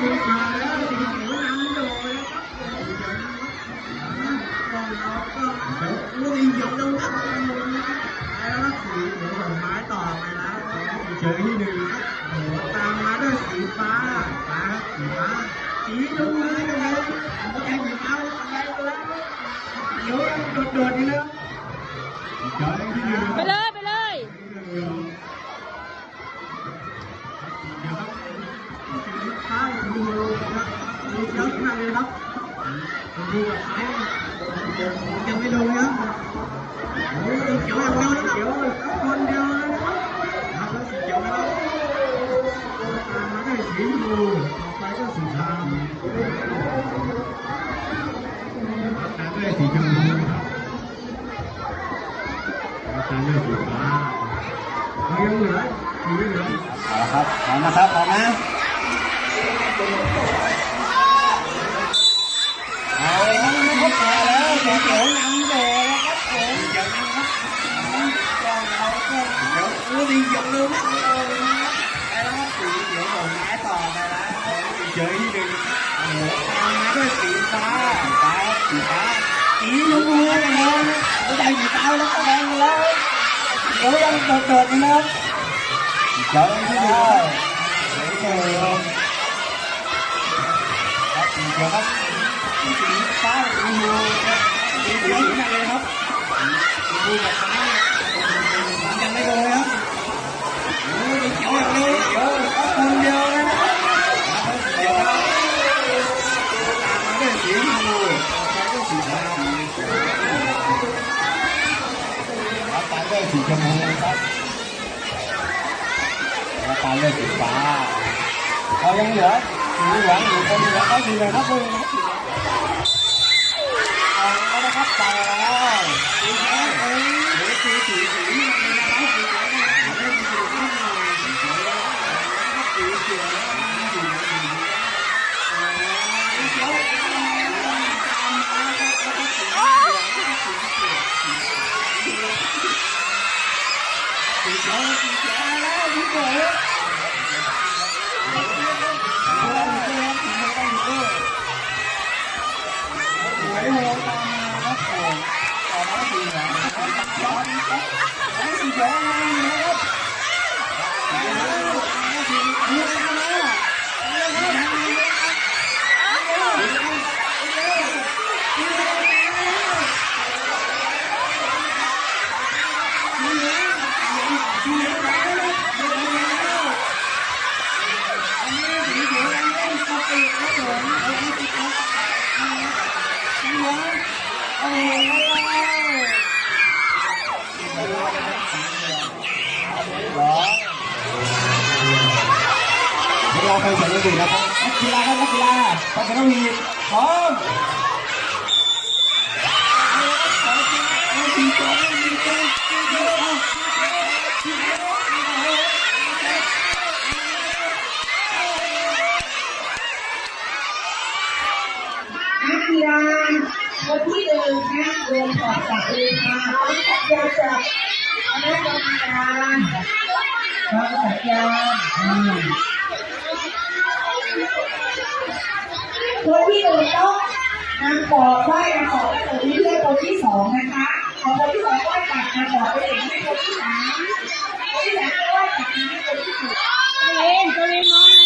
สีขาวแล้วสีเขียวนำโดยนะครับลูกอีหยกต้องรับแล้วสีเขียวส่งไม้ต่อไปแล้วเฉยที่หนึ่งครับโอ้โหตามมาด้วยสีฟ้าฟ้าสีฟ้าสีชมพูเลยโอเคสีฟ้าอะไรไปแล้วเขียวยังโดดๆอยู่เลยเฉยที่หนึ่งไปเลย ไปเลย ข้างดูครับดูเยอะมากเลยครับดูแบบไอ้ยังไม่ดูครับโอ้ยเขียวอย่างเดียวนะเขียวคนเดียวเลยนะครับครับแล้วสีเขียวนะครับตามมาด้วยสีชมพูต่อไปก็สีขาวตามด้วยสีชมพูครับแล้วตามด้วยสีฟ้าเรายังเหลือสีเหลืองเอาละครับพร้อมนะครับพร้อมนะ เอาเลยค สีชมพูกับฟ้ามันยังไม่โดนครับโอ้ยเขียวอย่างเดียวเขียว คนเดียวเลยนะครับเขียวครับมาด้วยสีชมพูต่อไปก็สีฟ้าครับตามด้วยสีชมพูครับแล้วตามด้วยสีฟ้าเรายังเหลือสีเหลืองอยู่คนเหลือเขาสีเหลืองครับคุณเอาแล้วนะไปแล้วสีแดงเอ้ยหรือสีสีสีนี่นะครับสีเขียวนะครับเล่นสีข้างในสีเขียวนะครับสีเขียวสีเหลืองสีเขียวตามมาครับแล้วก็สีเหลืองสีเขียวสีเขียวสีเขียวแล้วสีเขียว สวยโหดตามมาครับผมต่อมาสีเหลืองนะครับย้อนครับแล้ว สีเหลืองมาอยู่นะครับสีเหลืองมาแล้ว เวลาไปเสร็จแล้วดูนครับนักกีฬาครับนักกีฬาปกันต้องมีพร้อมนักกีฬา คนที่หนึ่งนะเรียนขอบจากเลยค่ะสัญญาจากคณะกรรมการต้องสัญญาคนที่หนึ่งต้องนำปอกไหว้นำปอกคนที่เลือกคนที่สองนะคะพอคนที่สองไหว้กลับนำปอกไปถึงให้คนที่สามคนที่สามไหว้กลับมาให้คนที่สี่ตัวเองตัวเองมอง